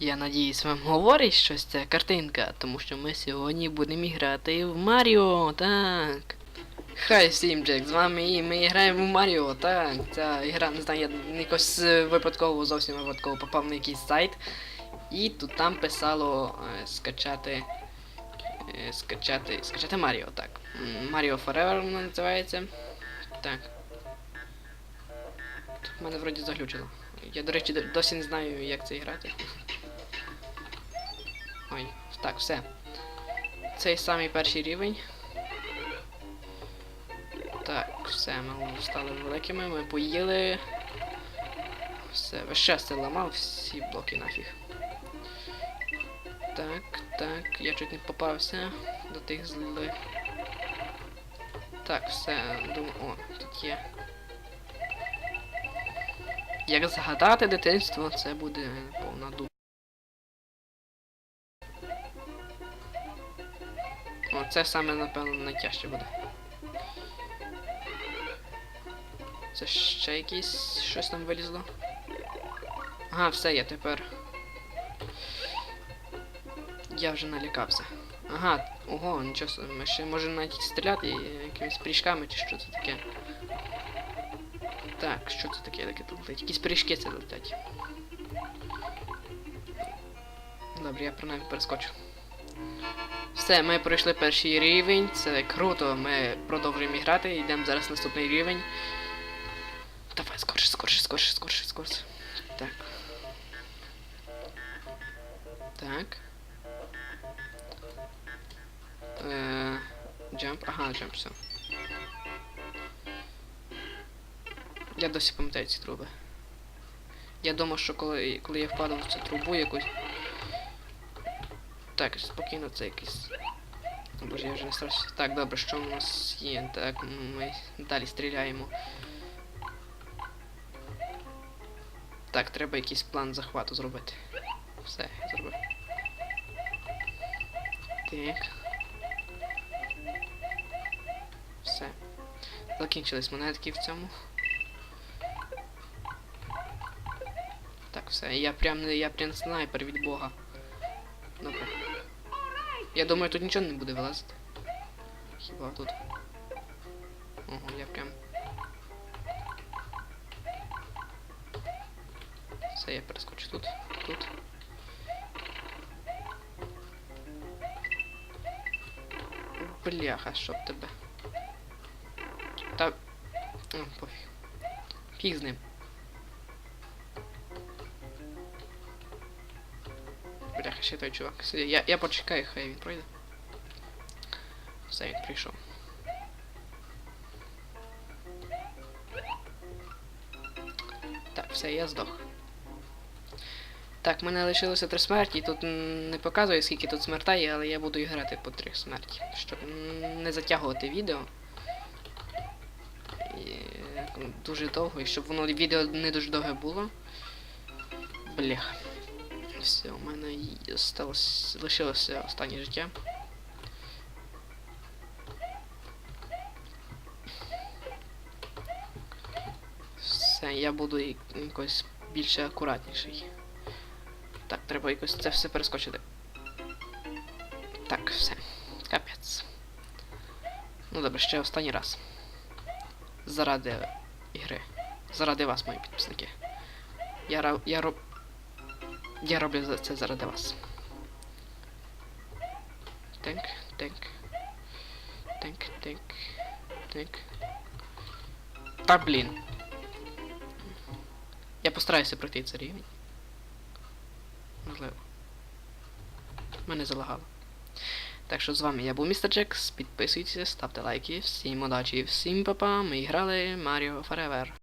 я надіюсь, вам говорить щось ця картинка, тому що ми сьогодні будемо грати в Маріо, так. Хай всім Джек, з вами і ми граємо в Маріо, так. Ця гра, не знаю, я якось е, випадково, зовсім випадково попав на якийсь сайт. І тут там писало е, скачати. е, скачати. Скачати Маріо, так. Маріо Forever воно називається. Так. В мене вроді заглючило. Я, до речі, досі не знаю, як це грати. Так, все. Цей самий перший рівень. Так, все, ми стали великими, ми поїли. Все, весь ламав, всі блоки нафіг. Так, так, я чуть не попався до тих злих. Так, все, думаю, о, тут є. Як згадати дитинство, це буде повна дупа. О, це саме, напевно, найтяжче буде. Це ще якісь щось там вилізло. Ага, все, я тепер. Я вже налякався. Ага, ого, нічого ми ще можемо навіть стріляти якимись прыжками чи що це таке. Так, що це таке таке тут летить? Якісь пиріжки це летять. Добре, я принаймні перескочу. Все, ми пройшли перший рівень, це круто, ми продовжуємо грати, йдемо зараз на наступний рівень. Давай, скорше, скорше, скорше, скорше, скорше. Так. Так. Е, Джамп. Ага, джамп, все. Я досі пам'ятаю ці труби. Я думав, що коли, коли я впадав в цю трубу якусь. Так, спокійно це якийсь. Боже, я вже не старався. Так, добре, що у нас є? Так, ми далі стріляємо. Так, треба якийсь план захвату зробити. Все, я зробив. Так. Все. Закінчились монетки в цьому. Так, все. Я прям я прям снайпер від бога. Я думаю, тут нічого не буде вилазити. Хіба тут. Ого, я прям. Все, я перескочу тут. Тут. Бляха, щоб тебе. Та. О, пофіг. Фіг. Ще той чувак. Я, я почекаю, хай він пройде. Все, він прийшов. Так, все, я здох. Так, в мене лишилося три смерті, тут не показує, скільки тут смертей, але я буду грати по три смерті, щоб не затягувати відео. І, дуже довго, і щоб воно відео не дуже довге було. Блях. Все, у мене сталося, лишилося останнє життя. Все, я буду якось більше акуратніший. Так, треба якось це все перескочити. Так, все. Капець. Ну добре, ще останній раз. Заради ігри. Заради вас, мої підписники. Я, я роб... Я роблю це заради вас. Так, так. Так. Так. Та блін. Я постараюся пройти цей рівень. Можливо. Мене залагало. Так що з вами я був містер Джекс. Підписуйтесь, ставте лайки. Всім удачі, всім папа. Ми грали Mario Forever.